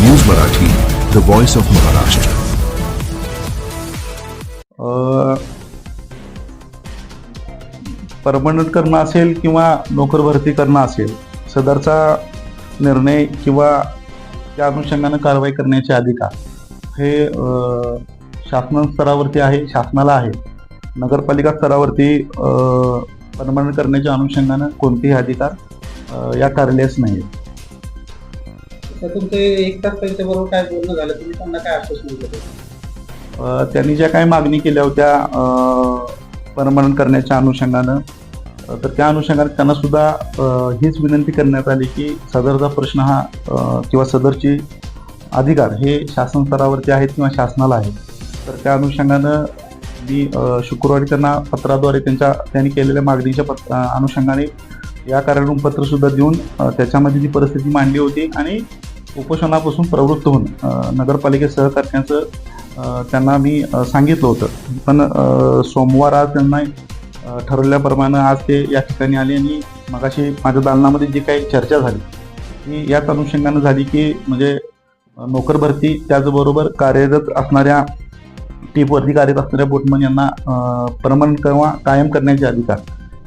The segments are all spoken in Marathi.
News Marathi the voice of Maharashtra. Permanent करणं असेल किंवा नोकर भरती करणं असेल सदरचा निर्णय किंवा त्या अनुषंगानं कारवाई करण्याचे अधिकार हे शासन स्तरावरती आहे शासनाला आहे. नगरपालिका स्तरावरती परमनंट करण्याच्या अनुषंगानं कोणतेही अधिकार या कार्यालयास नाही आहे तर एक तास त्यांच्याबरोबर काय बोलणं झालं तुम्ही त्यांना काय आश्वासन दिलं? त्यांनी ज्या काही मागणी केल्या होत्या परमनंट करण्याच्या अनुषंगानं तर त्या अनुषंगाने त्यांना सुद्धा हीच विनंती करण्यात आली की सदरचा प्रश्न हा किंवा सदरची अधिकार हे शासन स्तरावरती आहेत किंवा शासनाला आहेत. तर त्या अनुषंगानं मी शुक्रवारी त्यांना पत्राद्वारे त्यांच्या त्यांनी केलेल्या मागणीच्या पत्र अनुषंगाने या कार्यालयीन पत्रसुद्धा देऊन त्याच्यामध्ये जी परिस्थिती मांडली होती आणि उपोषणापासून प्रवृत्त होऊन नगरपालिकेत सहकारण्याचं सहकार्यांचं त्यांना मी सांगितलं होतं. पण सोमवार आज त्यांना ठरवल्याप्रमाणे आज ते या ठिकाणी आले आणि मगाशी माझ्या दालनामध्ये जी काही चर्चा झाली ती याच अनुषंगानं झाली की म्हणजे नोकरभरती नोकर भरती त्याचबरोबर कार्यरत असणाऱ्या टीपवरती कार्यरत असणाऱ्या बोटमन यांना परमनंट किंवा कायम करण्याचे अधिकार.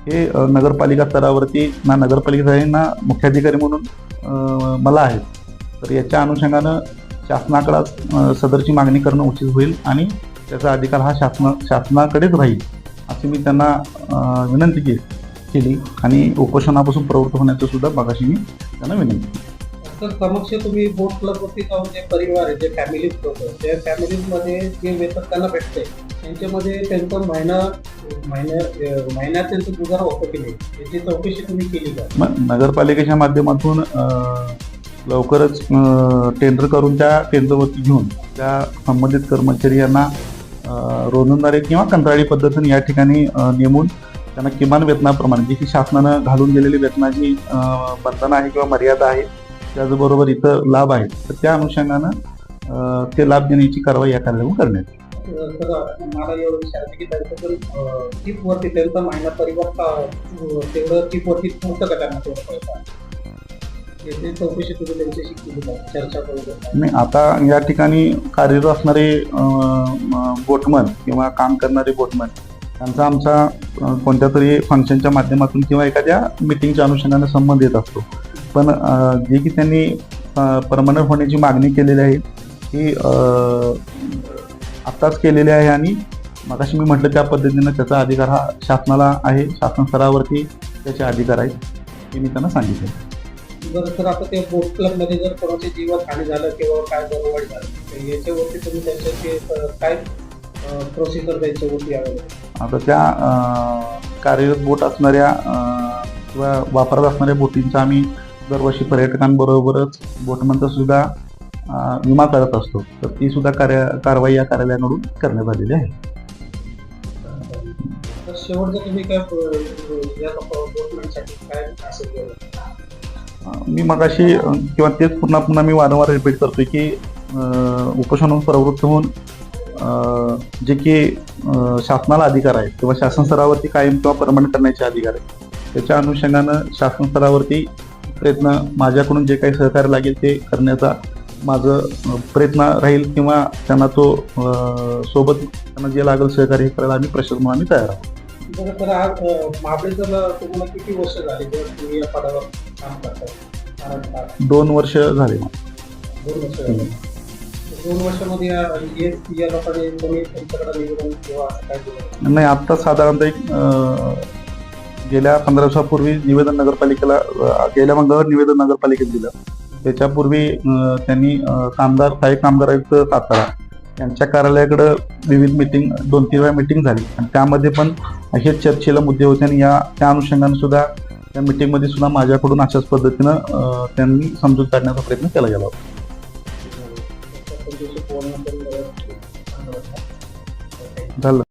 हे नगरपालिका स्तरावरती ना नगरपालिका ना मुख्याधिकारी म्हणून मला आहेत. तर याच्या अनुषंगानं शासनाकडे सदरची मागणी करणं उचित होईल आणि त्याचा अधिकार हा शासना शासनाकडेच राहील अशी मी त्यांना विनंती के केली आणि उपोषणापासून प्रवृत्त होण्याचं सुद्धा मगाशी मी त्यांना विनंती केली. तर समक्ष तुम्ही बोट क्लबवरती जाऊन जे परिवार आहे जे फॅमिलीज होतं त्या फॅमिलीजमध्ये जे वेतन त्यांना भेटते त्यांच्यामध्ये त्यांचं महिना महिन्या महिन्यात त्यांचं गुजारा होतं की नाही याची चौकशी तुम्ही केली का मग नगरपालिकेच्या माध्यमातून लवकरच टेंडर करून त्या टेंडरवरती घेऊन त्या संबंधित कर्मचारी यांना रोजंदारी किंवा कंत्राळी पद्धतीने या ठिकाणी नेमून त्यांना किमान वेतनाप्रमाणे जी की शासनानं घालून गेलेली वेतनाची बंधनं आहे किंवा मर्यादा आहे त्याचबरोबर इतर लाभ आहेत तर त्या अनुषंगानं ते लाभ देण्याची कारवाई या कार्यालयावर करण्यात येईल. मला एवढं विचारायचं की त्यांचं टीपवरती त्यांचा महिना परिवार तेवढं टीपवरती पुरतं का चौकशी त्यांच्याशी केली चर्चा नाही आता या ठिकाणी कार्यरत असणारे बोटमन किंवा काम करणारे बोटमन त्यांचा आमचा अ, कोणत्या तरी फंक्शनच्या माध्यमातून किंवा एखाद्या मिटिंगच्या अनुषंगाने संबंध येत असतो. पण जे की त्यांनी परमनंट होण्याची मागणी केलेली आहे ही आत्ताच केलेली आहे आणि मगाशी मी म्हटलं त्या पद्धतीनं त्याचा अधिकार हा शासनाला आहे शासन स्तरावरती त्याचे अधिकार आहेत हे मी त्यांना सांगितले. जर तर आता ते बोट क्लबमध्ये जर कोणाचे जीवन हानी झालं किंवा काय गडबड झालं तर याच्यावरती तुम्ही त्यांच्याशी काय प्रोसिजर त्यांच्यावरती आहे आता त्या कार्यरत बोट असणाऱ्या किंवा वापरत असणाऱ्या बोटींचा आम्ही दरवर्षी पर्यटकांबरोबरच बोटमनचा सुद्धा विमा करत असतो. तर ती सुद्धा कार्य कारवाई या कार्यालयाकडून करण्यात आलेली आहे. शेवटचं तुम्ही काय या बोटमॅनसाठी काय असेल? मी मगाशी किंवा तेच पुन्हा पुन्हा मी वारंवार रिपीट करतोय की अं, उपोषणाहून प्रवृत्त होऊन जे की शासनाला अधिकार आहेत किंवा शासन स्तरावरती कायम किंवा परमनंट करण्याचे अधिकार आहेत त्याच्या अनुषंगानं शासन स्तरावरती प्रयत्न माझ्याकडून जे काही सहकार्य लागेल ते करण्याचा माझं प्रयत्न राहील किंवा त्यांना तो सोबत त्यांना जे लागेल सहकार्य हे करायला आम्ही प्रशासन म्हणून आम्ही तयार आहोत. महाबळेश्वरला तुम्हाला किती वर्ष झाली? तुम्ही या पदावर दोन वर्ष झाले. दोन वर्ष झाली. दोन वर्षामध्ये या- हे- या लोकांनी कोणी तुमच्याकडे निवेदन किंवा असं काय दिलं नाही आत्ता साधारणतः एक अं, गेल्या पंधरा दिवसापूर्वी निवेदन नगरपालिकेला अं, गेल्या मंगळवार निवेदन नगरपालिकेत दिलं. त्याच्यापूर्वी अं, त्यांनी अं, कामदार सहाय्यक कामगार आयुक्त सातारा यांच्या कार्यालयाकडे विविध मिटिंग दोन तीन वेळा मिटिंग झाली. आणि त्यामध्ये पण हेच चर्चेला मुद्दे होते आणि या त्या अनुषंगाने सुद्धा त्या मिटिंगमध्ये सुद्धा माझ्याकडून अशाच पद्धतीनं त्यांनी समजूत काढण्याचा प्रयत्न केला गेला होता. झालं